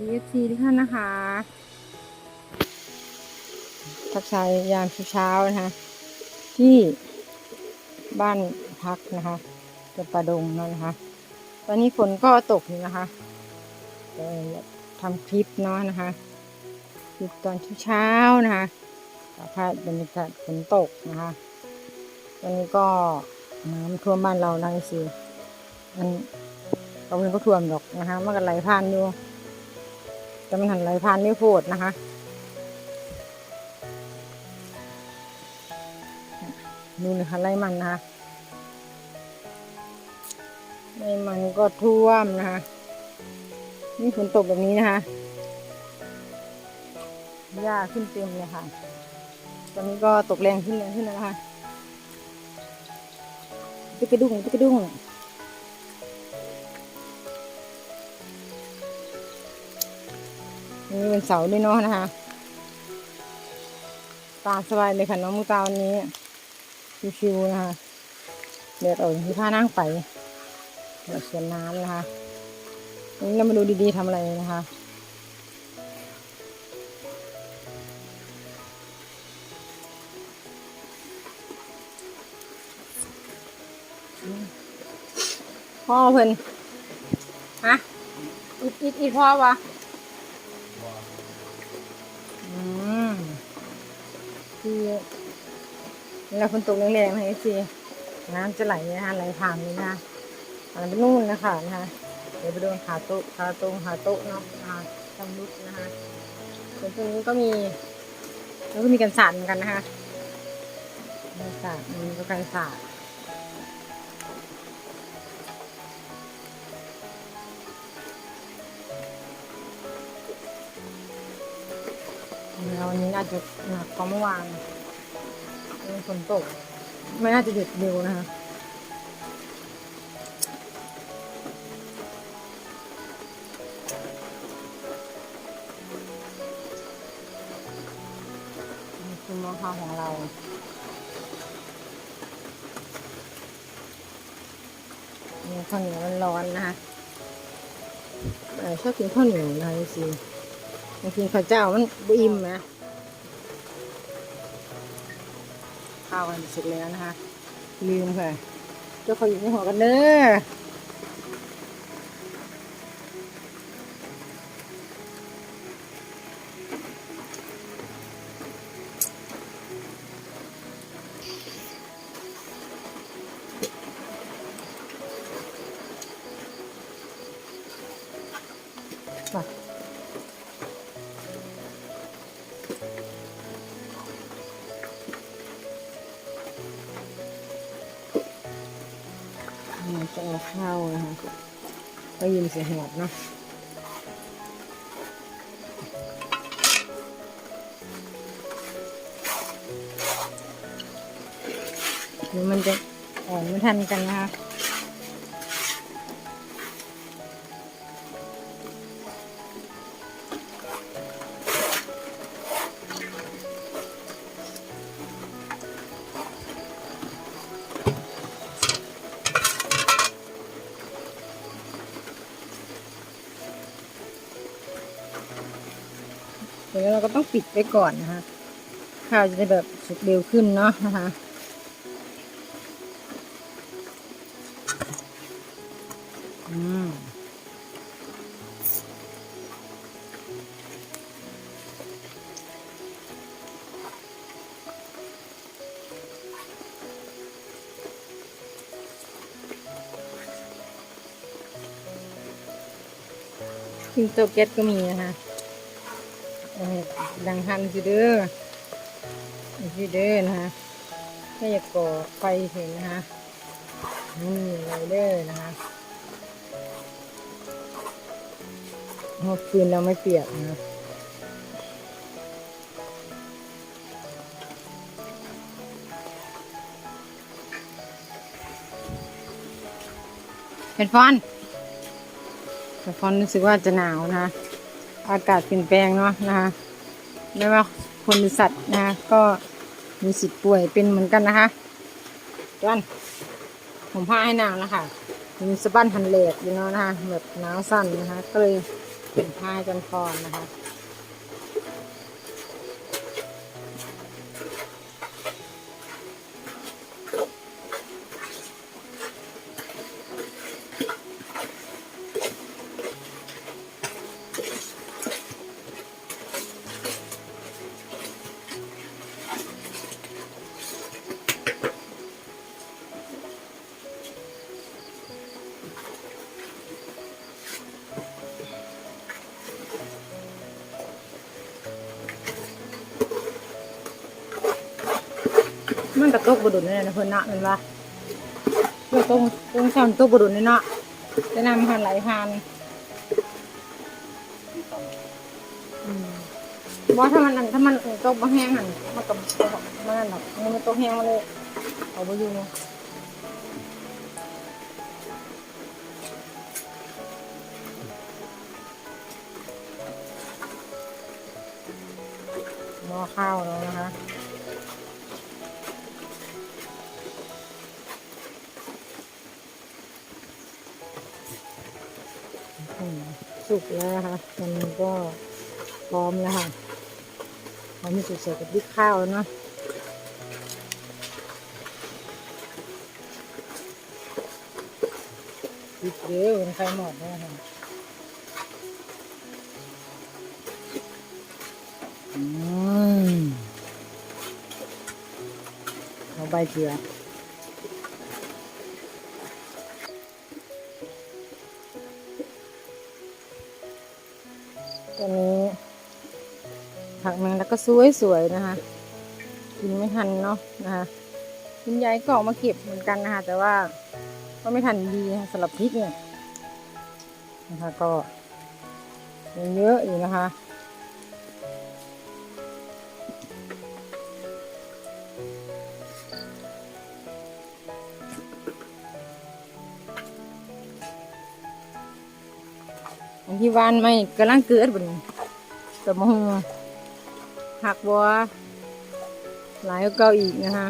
ดีเอฟซีทุกท่านนะคะทักทายยามเช้านะคะ ที่บ้านพักนะคะจะประดงนั่นนะคะ ตอนนี้ฝนก็ตกอยู่นะคะทำคลิปเนาะนะคะคลิปตอนเช้านะคะสภาพบรรยากาศฝนตกนะคะตอนนี้ก็น้ำท่วมบ้านเรานะสิมันเราเพิ่งก็ท่วมดอกนะคะมันก็ไหลผ่านอยู่ แต่มันหันไหลผ่านไม่โพดนะคะนู่นะคะไร่มันนะคะไร่มันก็ท่วมนะคะนี่ฝนตกแบบนี้นะคะหญ้าขึ้นเต็มเลยค่ะ ตอนนี้ก็ตกแรงขึ้นแรงขึ้นแล้วนะคะตุ๊กกระดุ้งตุ๊กกระดุ้ง นี่เป็นเสาร์ด้วยเนาะนะคะ ตามสบายเลยค่ะน้องมูตาวันนี้ ชิวๆนะคะเดี๋ยวเอาที่ผ้านั่งไปเดี๋ยวสวนน้ำนะคะวันนี้เรามาดูดีๆทำอะไรนะคะพ่อเพิ่นฮะอีกอีกอีกพ่อวะ คือเวลาฝนตกแรงๆนะสิน้ำจะไหลนะคะไหลผ่านเลยนะคะอันนั้นนู่นนะคะนะคะเดี๋ยวไปโดนขาโต๊ะขาตรงขาโต๊ะเนาะนะคะชำรุดนะคะส่วนตรงนี้ก็มีแล้วก็มีกันสาดเหมือนกันนะคะกันสาดมีก็กันสาด แล้ววันนี้น่าจะหนักกว่าเมื่อวานเป็นฝนตก ไม่น่าจะหยุดเร็วนะคะนี่คือมอข้าวของเราข้าวเหนียวมันร้อนนะคะเออชอบกินข้าวเหนียวนะจริง ๆบางทีข้าวเจ้ามันบอิ่มนะข้าวมันเสร็จแล้วนะคะ ลืมค่ะ เจ้าเขาอยู่ในหัวกันเด้อมา เราจะเอาข้าวนะคะก็ยินเสียงหอดเนาะเดี๋ยวมันจะอ่อนไม่ทันกันนะคะ เดี๋ยวเราก็ต้องปิดไว้ก่อนนะคะ ข้าวจะได้แบบสุกเร็วขึ้นเนาะนะคะอืมคิงโตเก็ตก็มีนะคะ ดังหันสิเด้อสิเด้อนะคะถ้าอยากก่อไฟเห็นนะคะนี่อะไรเด้อนะคะหอบฟืนเราไม่เปียกนะเป็นฟอนเป็นฟอนรู้สึกว่าจะหนาวนะคะ อากาศเปลี่ยนแปลงเนาะนะคะ ไม่ว่าคนหรือสัตว์นะคะก็มีสิทธิ์ป่วยเป็นเหมือนกันนะคะจันผมผ้าให้นางนะคะมีสะบั้นหันเหล็กอยู่เนาะนะคะแบบหนาวสั่นนะคะ ก็เลยเป็นผ้าจนพรนะคะ มันกระตกบดุนนี่นะเพิ่นนะเห็นปะเรื่องตรงตรงซ้ำตกบดุนนี่เนาะจะนำพันไหลพันอืมบ่ถ้ามันถ้ามันตกบ่แห้งหันมันก็มันนั่นหรอกมันมันตกแห้งมาเลยเอาบ่อยู่เนาะหม้อข้าวแล้วนะคะ สุกแล้วนะคะมันก็พร้อมแล้วค่ะพร้อมที่จะใส่กับดิบข้าวนะดิบเร็วมันใครหมดแล้วค่ะอืมเอาใบเกลือ ตัวนี้ ผักแมงแล้วก็สวยๆนะคะกินไม่ทันเนาะนะคะคุณยายก็ออกมาเก็บเหมือนกันนะคะแต่ว่าก็ไม่ทันดีะะสำหรับพริกเนี่ยนะคะก็ยังเยอะอยู่นะคะ อันที่วานไม่กำลังเกิดบนสมองหักบัวหลายกว่าเก่าอีกนะคะ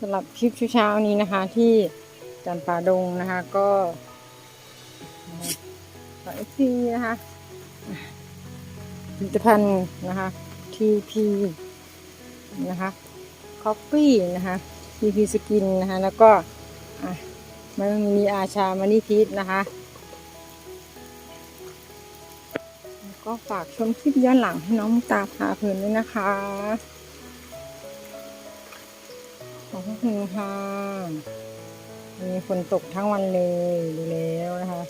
สำหรับคลิปเช้านี้นะคะที่จันป่าดงนะคะก็ฝากเอฟซีนะคะ ผลิตภัณฑ์นะคะ TP นะคะคอฟฟี่นะคะ TP สกินนะคะ แล้วก็มันมีอาชามานิพิษนะคะก็ฝากชมคลิปย้อนหลังให้น้องตาพาเพลินด้วยนะคะ ขอบคุณค่ะวันนี้ฝนตกทั้งวันเลยดูแล้วนะคะ